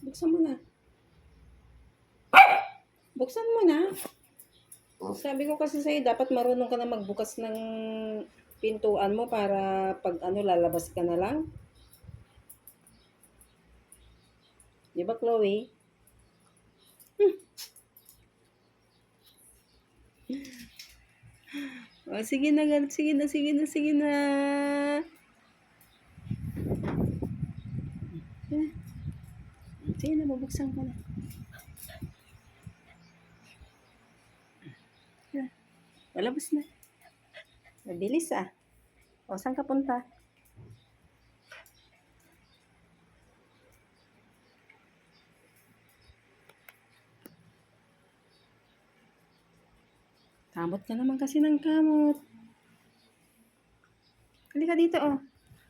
Buksan mo na. Buksan mo na. Sabi ko kasi sa'yo, dapat marunong ka na magbukas ng pintuan mo para pag ano, lalabas ka na lang. Di ba, Chloe? Hmm. Oh, sige na, sige na, sige na, sige na. Sige na. Bubuksan ko na. Yan. Palabas na. Mabilis ah. O, saan ka punta? Kamot ka naman kasi ng kamot. Halika dito, oh.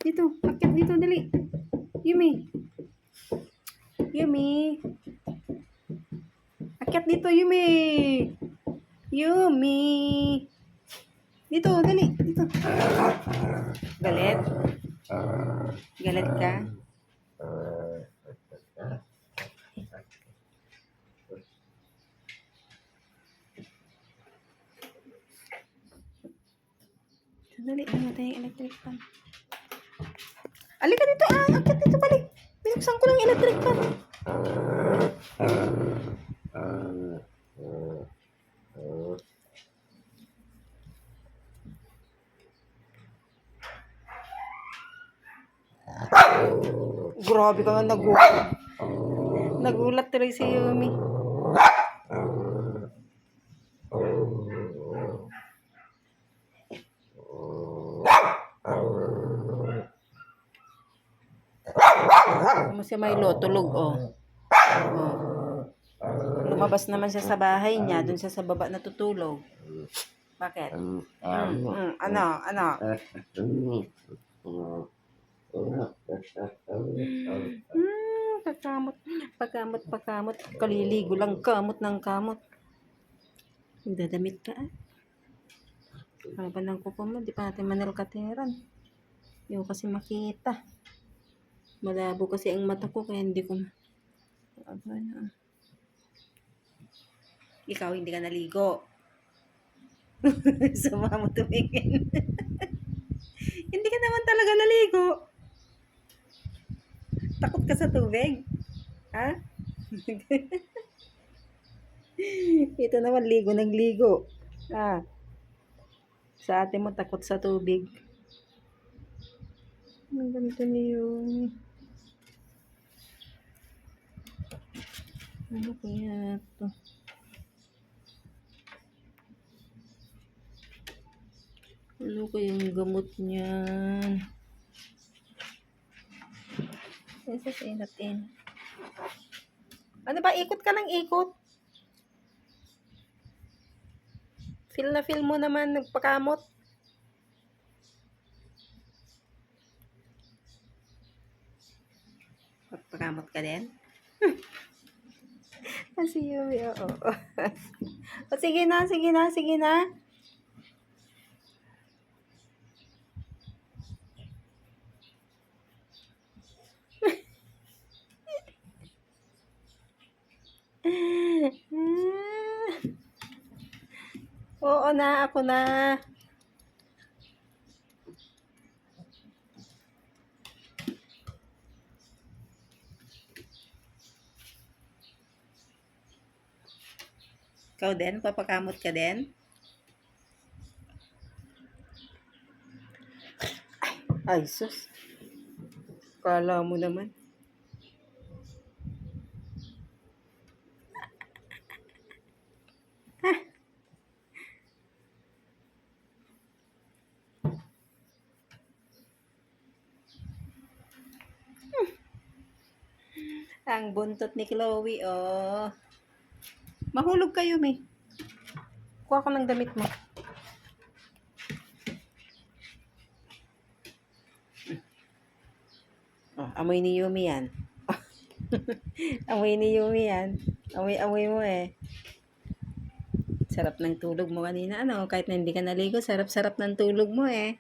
Dito. Akit dito, dali. Yumi. Yumi. Akyat dito, Yumi. Yumi. Dito, dali. Dito. Galit? Galit ka? Sandali, namatay yung electric fan. Alika dito, ah. Akyat dito, balik. Binuksan ko lang electric fan. Grabe ka nga nagulat. Nagulat tuloy si Yumi. Ano siya may tulog oh. oh. Lumabas naman siya sa bahay niya, dun siya sa baba natutulog. Bakit? Mm, mm, ano, ano? Hmm, pagkamot, pagkamot, pagkamot. Kaliligo lang, kamot ng kamot. Magdadamit ka ah. Ano ba ng kuko mo? Di pa natin manil Yung kasi makita. Malabo kasi ang mata ko kaya hindi ko. Aba na. Ikaw hindi ka naligo. Sama mo tumingin. hindi ka naman talaga naligo. Takot ka sa tubig? Ha? Ito naman, ligo ng ligo. Ah. Sa ate mo, takot sa tubig. Ganito niyo. Ano kaya to? Ano kaya yung gamot niyan? Isa sa inatin. Ano ba? Ikot ka ng ikot. Feel na feel mo naman nagpakamot. Magpakamot ka din? Kasi yun, oo. o sige na, sige na, sige na. Oo na, ako na. Ikaw din? Papakamot ka din? Ay, sus. Kala mo naman. Ang buntot ni Chloe, oh. Mahulog kayo, may. Kuha ka ng damit mo. Oh, amoy ni Yumi yan. amoy ni Yumi yan. Amoy-amoy mo eh. Sarap ng tulog mo kanina. Ano, kahit na hindi ka naligo, sarap-sarap ng tulog mo eh.